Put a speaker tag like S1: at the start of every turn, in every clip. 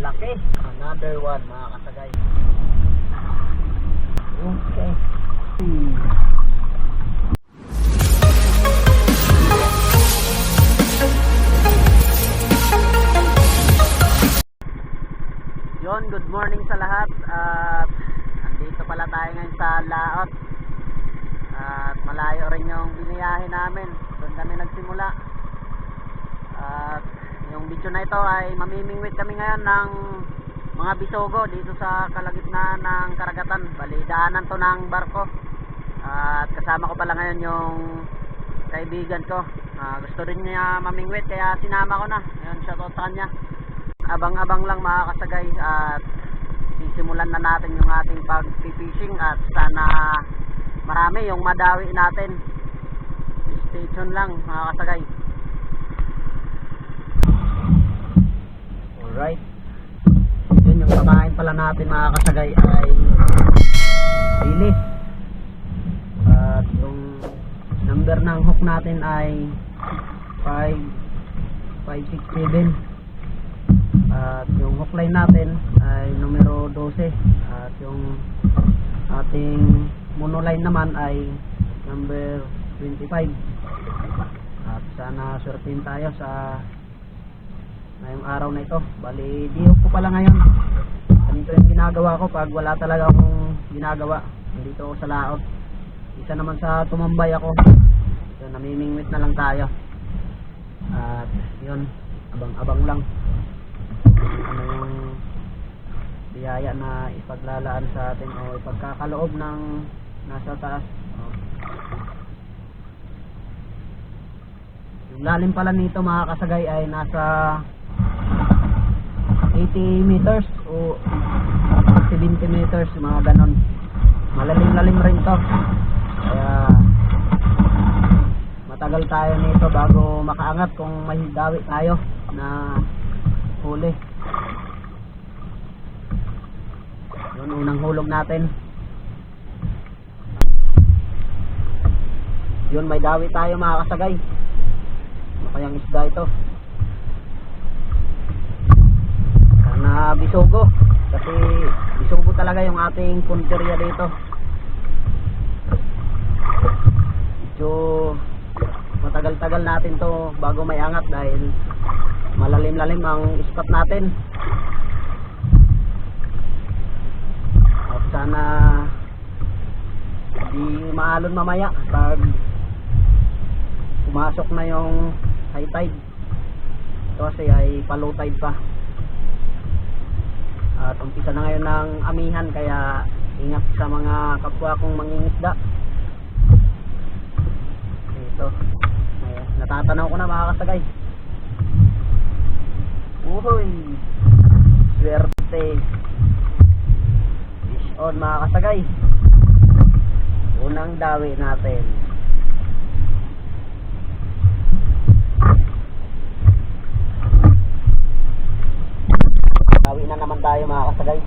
S1: Laki. Another one mga kasagay. Okay. Hmm. Yon, good morning sa lahat. At andito pala tayo ngayon sa Laot. At malayo rin yung biniyahe namin. Doon kami nagsimula. Video na ito ay mamimingwit kami ngayon ng mga bisogo dito sa kalagitnaan ng karagatan. Balidaanan to ng barko. At kasama ko pala ngayon yung kaibigan ko. Ah, gusto rin niya mamingwit kaya sinama ko na. Ayun, shoutout sa kanya. Abang-abang lang mga at sisimulan na natin yung ating pag-fishing at sana marami yung madawi natin. Stay tuned lang mga. Alright. Yun yung pakain pala natin mga kasagay ay bilis. At yung number ng hook natin ay 5 567 at yung hook line natin ay numero 12 at yung ating monoline naman ay number 25 at sana swertin tayo sa ngayong araw na ito. Bali di ko pala ngayon. Ganito yung ginagawa ko pag wala talaga akong ginagawa. Dito ako sa laot. Isa naman sa tumambay ako. So namimingwit na lang tayo. At yun. Abang abang lang. Ano yung biyaya na ipaglalaan sa atin o ipagkakaloob ng nasa taas? O. yung lalim pala nito mga kasagay ay nasa 80 meters o 70 meters mga ganon. Malalim lalim rin to. Kaya matagal tayo nito bago makaangat kung may dawi tayo na huli. Yun unang hulog natin. Yun may dawi tayo mga kasagay. Ano kayang isda ito sana bisogo kasi bisogo talaga yung ating punteriya dito. Medyo matagal-tagal natin to bago may angat dahil malalim-lalim ang spot natin. At sana di maalon mamaya pag pumasok na yung high tide. Ito kasi ay palow tide pa at umpisa na ngayon ng amihan kaya ingat sa mga kapwa kong mangingisda. Ito. Ayan, natatanaw ko na mga kasagay. Uhoy swerte. Fish on mga kasagay. Unang dawi natin dawi na naman tayo mga kasagay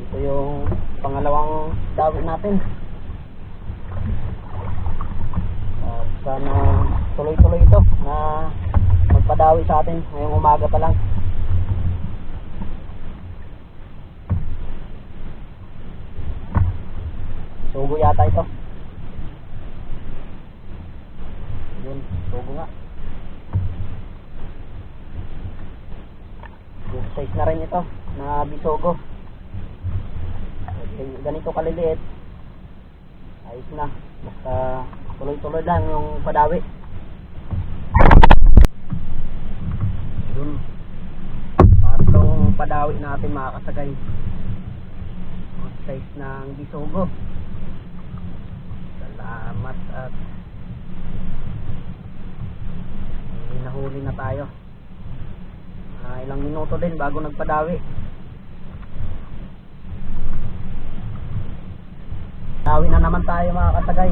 S1: ito yung pangalawang dawi natin at sana tuloy-tuloy ito na magpadawi sa atin ngayong umaga pa lang. Sugo yata ito. Yun sugo nga. Good size na rin ito na bisogo. Ganito kaliliit ayos na. Basta tuloy-tuloy lang yung padawi. Yun. Patong padawi natin mga kasagay Ang size ng bisogo salamat at nahuli na tayo. Ah, ilang minuto din bago nagpadawi dawi na naman tayo mga kasagay.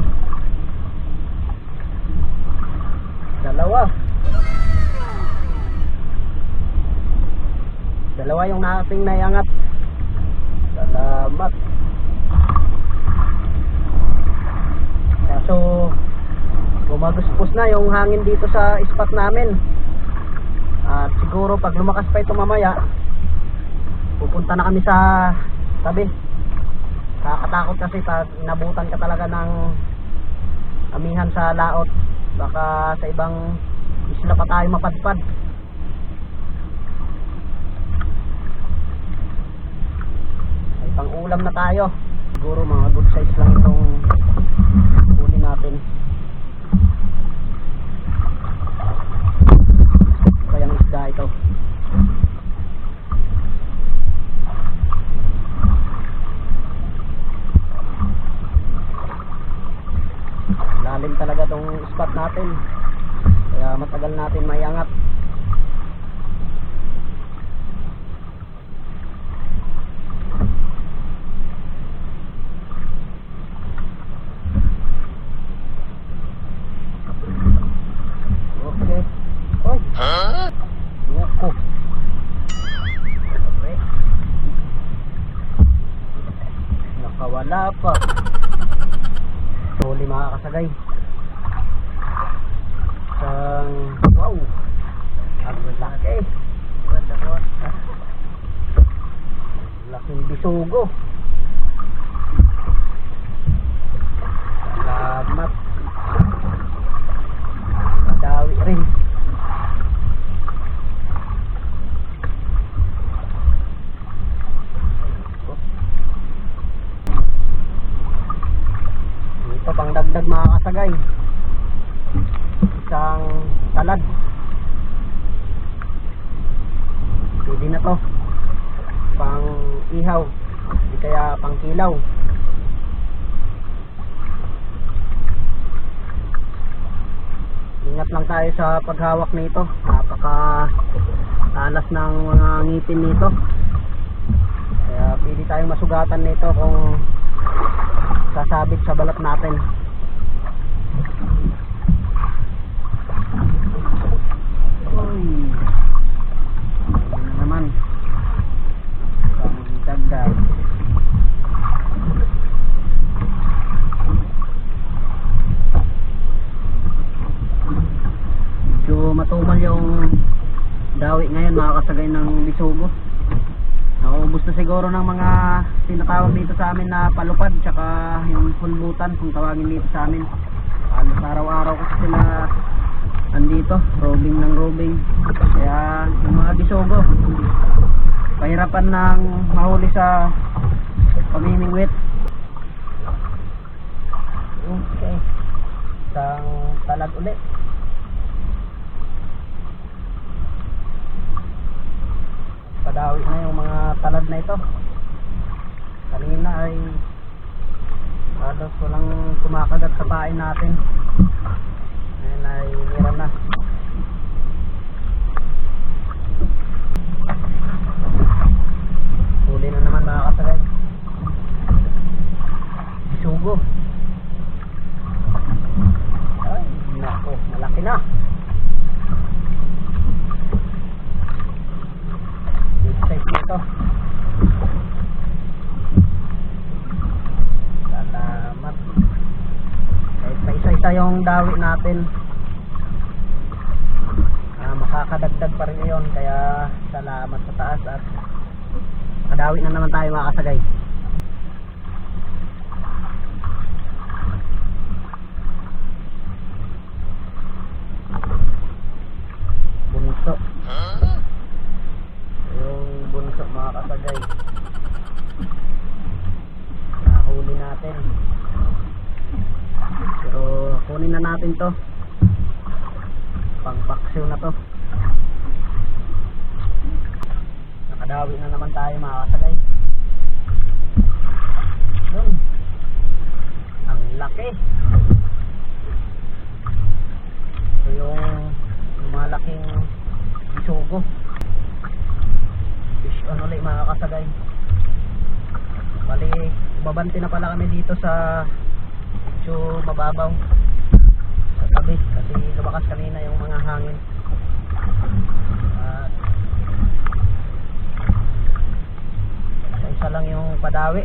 S1: Dalawa. Dalawa yung nating naiangat salamat. Kaso gumaguspos na yung hangin dito sa spot namin. At siguro pag lumakas pa ito mamaya pupunta na kami sa tabi. Kakatakot kasi pag inabutan ka talaga ng amihan sa laot. Baka sa ibang isla pa tayo mapadpad. May pang ulam na tayo. Siguro mga good size lang itong huli natin. Kayang isda ito. Lalim talaga tong spot natin. Kaya matagal natin maiangat. Okay. Oy. Buko. Okay. Nakawala pa. Huli mga kasagay. Isang, wow. Ang laki. Laking bisugo. Salamat. Madawi rin. Ito pang dagdag mga kasagay. Isang talad. Pwede na to. Ihaw. Di kaya pang kilaw. Ingat lang tayo sa paghawak nito. Napaka talas ng mga ngipin nito. Kaya pwede tayong masugatan nito kung sasabit sa balat natin. Uy. Ayun na naman. Pang dagdag. Medyo matumal yung dawi ngayon mga kasagay ng bisugo. Naubos na siguro ng mga tinatawag dito sa amin na palupad tsaka yung hulbutan kung tawagin dito sa amin. Halos araw-araw kasi sila andito, robing ng robing. Kaya yung mga bisogo, pahirapan ng mahuli sa pamimingwit. Okay. Isang talad ulit. padawi na yung mga talad na ito kanina ay halos walang kumakagat sa pain natin. Ngayon ay mira na huli na naman mga kasagay bisugo ay nako malaki na big size nito salamat kahit pa yung dawi natin. Ah, makakadagdag pa rin yun kaya salamat sa taas at kadawi na naman tayo mga kasagay bunso yung bunso mga kasagay nahuli natin pero kunin na natin to pang paksiw na to. Nakadawi na naman tayo mga kasagay. Yun. Ang laki. Ito yung lumalaking bisugo fish on ulit mga kasagay. Bali babante na pala kami dito sa medyo mababaw sa tabi kasi lumakas kanina yung mga hangin. At isa lang yung padawi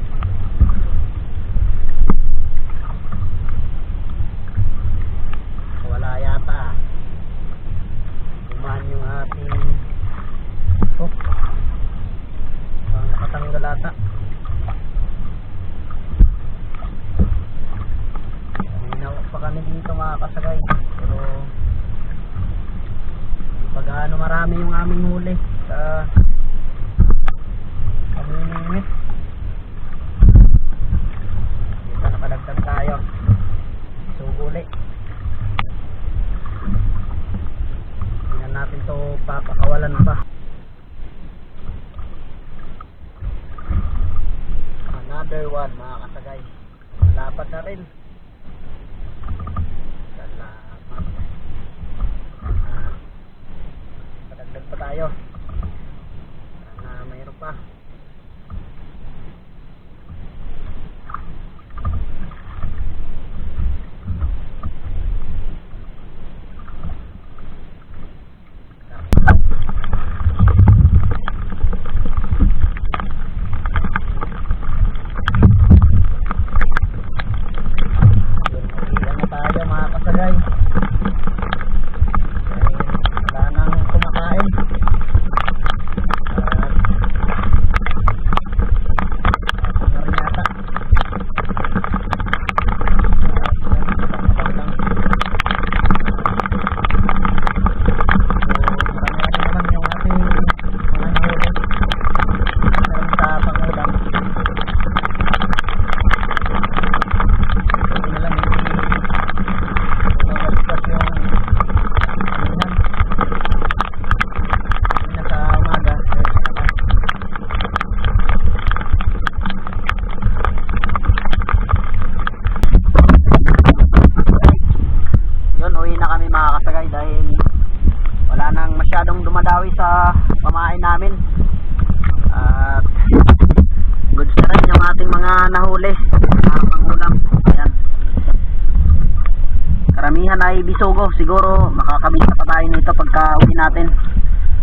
S1: Karamihan ay bisugo. Siguro makakabisa pa tayo nito pagka uwi natin.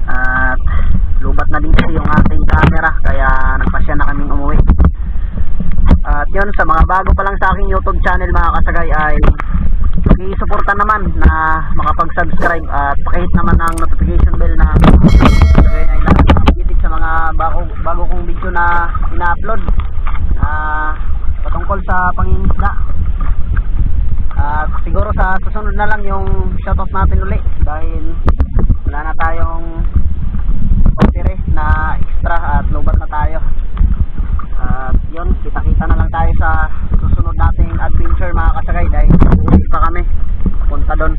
S1: At lubat na din kasi yung ating camera. Kaya nagpasya na kaming umuwi. At yun, sa mga bago pa lang sa aking YouTube channel mga kasagay ay i-suporta naman na makapag-subscribe at pakihit naman ang notification bell na kaya ay lahat updated sa mga bago, bago kong video na ina-upload na patungkol sa pangingisda siguro sa susunod na lang yung shoutout natin uli dahil wala na tayong battery na extra at lobat na tayo at yun, kita-kita na lang tayo sa susunod nating adventure mga kasagay dahil uuwi pa kami punta doon.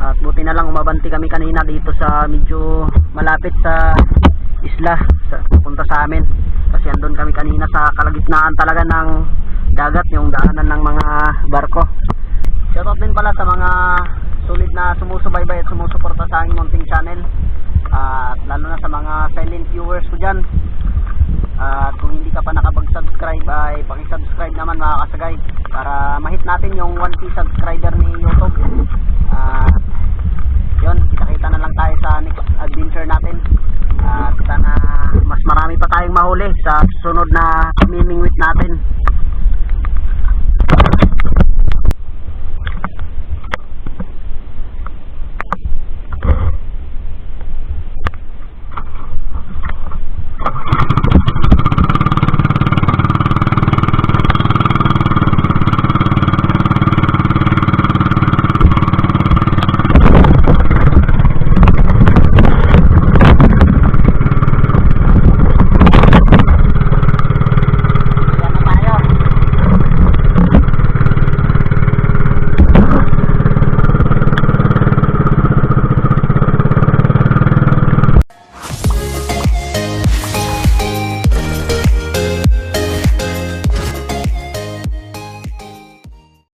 S1: At buti na lang umabanti kami kanina dito sa medyo malapit sa isla sa, punta sa amin. Kasi andun kami kanina sa kalagitnaan talaga ng dagat yung daanan ng mga barko. Shoutout din pala sa mga sulit na sumusubaybay at sumusuporta sa aking munting channel. At lalo na sa mga silent viewers ko dyan. At kung hindi ka pa nakapag-subscribe ay paki-subscribe naman mga kasagay para mahit natin yung 1k subscriber ni YouTube. At yun, kita-kita na lang tayo sa next adventure natin. At sana mas marami pa tayong mahuli sa susunod na mimingwit natin.